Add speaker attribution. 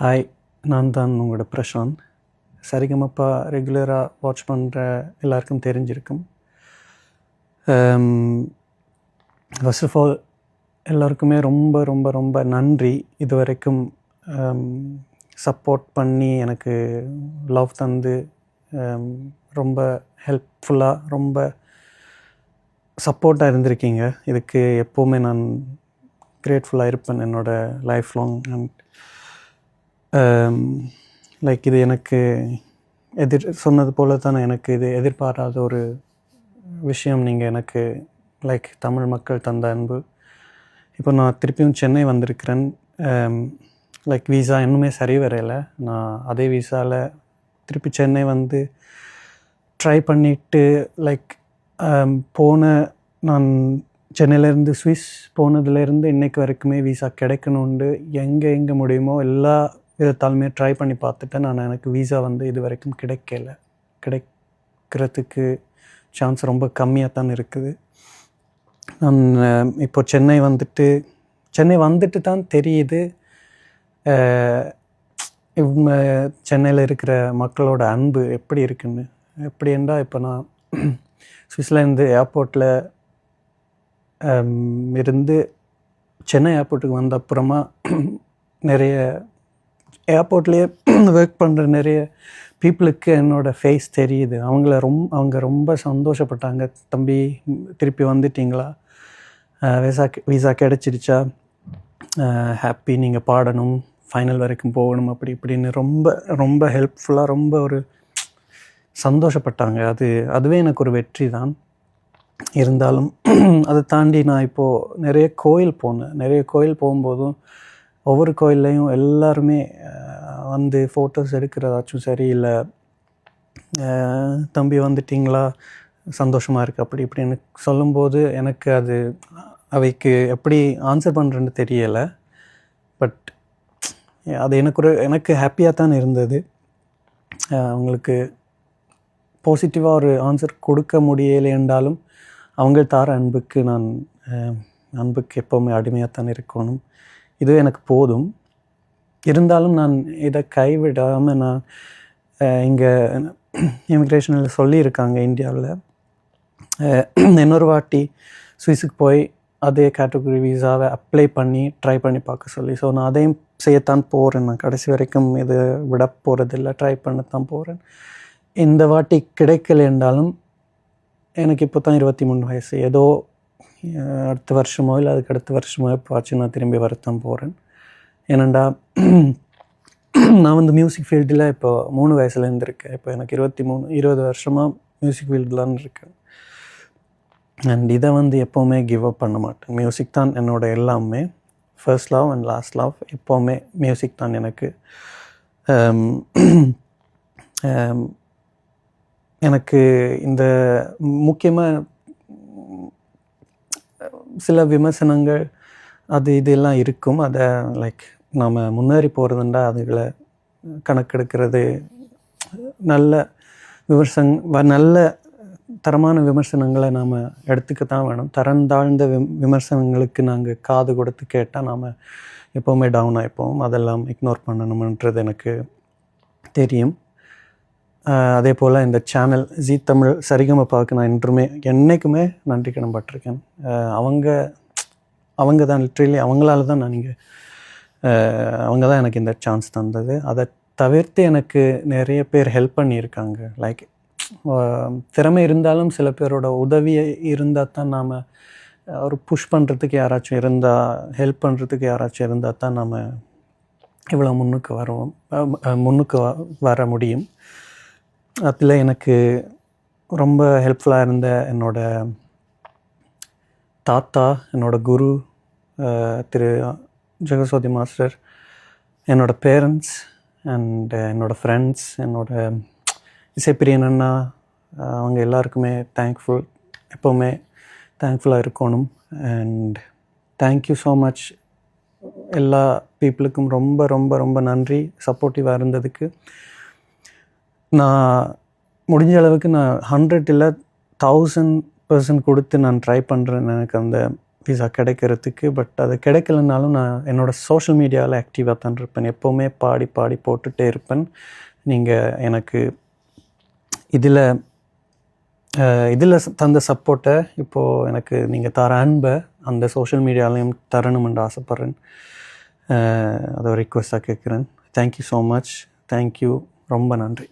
Speaker 1: Hi நான் தான் உங்களோட பிரசாந்த். சரிகமப்பா ரெகுலராக வாட்ச் பண்ணுற எல்லாருக்கும் தெரிஞ்சிருக்கும். ஃபஸ்ட் ஆஃப் ஆல் எல்லாருக்குமே ரொம்ப ரொம்ப ரொம்ப நன்றி. இது வரைக்கும் சப்போர்ட் um, பண்ணி எனக்கு லவ் தந்து um, ரொம்ப ஹெல்ப்ஃபுல்லாக ரொம்ப சப்போர்ட்டாக இருந்திருக்கீங்க. இதுக்கு எப்போவுமே நான் கிரேட்ஃபுல்லாக இருப்பேன் என்னோடய life long and Um, like இது எனக்கு எதிர் சொன்னது போல தான் எனக்கு இது எதிர்பாராத ஒரு விஷயம் நீங்கள் எனக்கு லைக் தமிழ் மக்கள் தந்த அன்பு. இப்போ நான் திருப்பியும் சென்னை வந்திருக்கிறேன். Um, லைக் விசா இன்னுமே சரி வரையில. நான் அதே விசாவில் திருப்பி சென்னை வந்து ட்ரை பண்ணிவிட்டு லைக் um, போன நான் சென்னையிலேருந்து சுவிஸ் போனதுலேருந்து இன்றைக்கு வரைக்குமே விசா கிடைக்கணுண்டு எங்கே எங்கே முடியுமோ எல்லா விதத்தாலுமே ட்ரை பண்ணி பார்த்துட்டேன். நான் எனக்கு வீசா வந்து இது வரைக்கும் கிடைக்கல. கிடைக்கிறதுக்கு சான்ஸ் ரொம்ப கம்மியாக தான் இருக்குது. நான் இப்போ சென்னை வந்துட்டு சென்னை வந்துட்டு தான் தெரியுது இவங்க சென்னையில் இருக்கிற மக்களோட அன்பு எப்படி இருக்குன்னு. எப்படி என்றால் இப்போ நான் சுவிட்சர்லேந்து ஏர்போர்ட்டில் இருந்து சென்னை ஏர்போர்ட்டுக்கு வந்த அப்புறமா நிறைய ஏர்போர்ட்லேயே ஒர்க் பண்ணுற நிறைய பீப்புளுக்கு என்னோடய ஃபேஸ் தெரியுது. அவங்கள ரொம்ப அவங்க ரொம்ப சந்தோஷப்பட்டாங்க. தம்பி திருப்பி வந்துட்டிங்களா? விசா விசா கிடச்சிருச்சா? ஹாப்பி நீங்கள் பாடணும். ஃபைனல் வரைக்கும் போகணும். அப்படி இப்படின்னு ரொம்ப ரொம்ப ஹெல்ப்ஃபுல்லாக ரொம்ப ஒரு சந்தோஷப்பட்டாங்க. அது அதுவே எனக்கு ஒரு வெற்றி தான். இருந்தாலும் அதை தாண்டி நான் இப்போது நிறைய கோயில் போனேன். நிறைய கோயில் போகும்போதும் ஒவ்வொரு கோயில்லையும் எல்லாருமே வந்து ஃபோட்டோஸ் எடுக்கிறதாச்சும் சரி இல்லை தம்பி வந்துட்டிங்களா? சந்தோஷமாக இருக்குது அப்படி இப்படின்னு சொல்லும்போது எனக்கு அது அவைக்கு எப்படி ஆன்சர் பண்ணுறேன்னு தெரியலை. பட் அது எனக்கு ஒரு எனக்கு ஹாப்பியாக தான் இருந்தது. அவங்களுக்கு பாசிட்டிவாக ஒரு ஆன்சர் கொடுக்க முடியலை என்றாலும் அவங்க தார அன்புக்கு நான் அன்புக்கு எப்போவுமே அடிமையாக தான் இருக்கணும். இது எனக்கு போதும். இருந்தாலும் நான் இதை கைவிடாமல் நான் இங்கே இமிக்ரேஷனில் சொல்லியிருக்காங்க இந்தியாவில். இன்னொரு வாட்டி சுவிஸுக்கு போய் அதே கேட்டகரி விசாவை அப்ளை பண்ணி ட்ரை பண்ணி பார்க்க சொல்லி. ஸோ நான் அதையும் செய்யத்தான் போகிறேன் நான் கடைசி வரைக்கும் இது விட போகிறதில்ல ட்ரை பண்ணத்தான் போகிறேன் இந்த வாட்டி கிடைக்கல என்றாலும் எனக்கு இப்போ தான் இருபத்தி மூணு வயசு. ஏதோ அடுத்த வருஷமோ இல்லை அதுக்கு அடுத்த வருஷமோ எப்போச்சும் நான் திரும்பி வரத்தான் போகிறேன் ஏனண்டா நான் வந்து மியூசிக் ஃபீல்டில் இப்போ மூணு வயசுலேருந்து இருக்கேன் இப்போ எனக்கு இருபத்தி மூணு இருபது வருஷமாக மியூசிக் ஃபீல்டுலான் இருக்கேன். அண்ட் இதை வந்து எப்போவுமே கிவ் அப் பண்ண மாட்டேன். மியூசிக் தான் என்னோட எல்லாமே. First love and last love எப்போவுமே மியூசிக் தான் எனக்கு. Um, um, எனக்கு இந்த முக்கியமாக சில விமர்சனங்கள் அது இதெல்லாம் இருக்கும். அதை லைக் நாம் முன்னேறி போகிறதுண்டா அதுகளை கணக்கெடுக்கிறது. நல்ல விமர்சன வ- நல்ல தரமான விமர்சனங்களை நாம் எடுத்துக்க தான் வேணும். தரம் தாழ்ந்த விம் விமர்சனங்களுக்கு நாங்கள் காது கொடுத்து கேட்டால் நாம் எப்போவுமே டவுன் ஆகிப்போம் அதெல்லாம் இக்னோர் பண்ணணுமன்றது எனக்கு தெரியும். அதே போல் இந்த சேனல் ஜீ தமிழ் சரிகமப்பாவுக்கு நான் என்றுமே என்றைக்குமே நன்றி கடன் பட்டிருக்கேன். அவங்க அவங்க தான் லிட்ரலி அவங்களால தான் நான் இங்கே அவங்க தான் எனக்கு இந்த சான்ஸ் தந்தது. அதை தவிர்த்து எனக்கு நிறைய பேர் ஹெல்ப் பண்ணியிருக்காங்க. லைக் திறமை இருந்தாலும் சில பேரோட உதவியை இருந்தால் தான் நாம் ஒரு புஷ் பண்ணுறதுக்கு யாராச்சும் இருந்தால் ஹெல்ப் பண்ணுறதுக்கு யாராச்சும் இருந்தால் தான் நாம் இவ்வளோ முன்னுக்கு வருவோம். முன்னுக்கு வ- வர முடியும். அதில் எனக்கு ரொம்ப ஹெல்ப்ஃபுல்லாக இருந்த என்னோட தாத்தா என்னோட குரு திரு ஜெகசோதி மாஸ்டர் என்னோட பேரண்ட்ஸ் அண்ட் uh, என்னோட ஃப்ரெண்ட்ஸ் என்னோட இசைப்பிரியன் அண்ணா uh, அவங்க எல்லாருக்குமே தேங்க்ஃபுல் எப்போவுமே தேங்க்ஃபுல்லாக இருக்கணும். அண்ட் தேங்க்யூ ஸோ மச் எல்லா பீப்புளுக்கும் ரொம்ப ரொம்ப ரொம்ப நன்றி சப்போர்ட்டிவாக இருந்ததுக்கு. நான் முடிஞ்ச அளவுக்கு நான் ஹண்ட்ரட் இல்லை தௌசண்ட் பர்சன்ட் கொடுத்து நான் ட்ரை பண்ணுறேன் எனக்கு அந்த விசா கிடைக்கிறதுக்கு பட் அது கிடைக்கலனாலும் நான் என்னோடய சோஷியல் மீடியாவில் ஆக்டிவாக தான் இருப்பேன். எப்போவுமே பாடி பாடி போட்டுகிட்டே இருப்பேன். நீங்கள் எனக்கு இதில் இதில் தந்த சப்போர்ட்டை இப்போது எனக்கு நீங்கள் தர அன்பை அந்த சோஷியல் மீடியாலையும் தரணுமென்று ஆசைப்பட்றேன். அதை ரிக்வெஸ்ட்டாக கேட்குறேன். தேங்க்யூ ஸோ மச் தேங்க்யூ ரொம்ப நன்றி.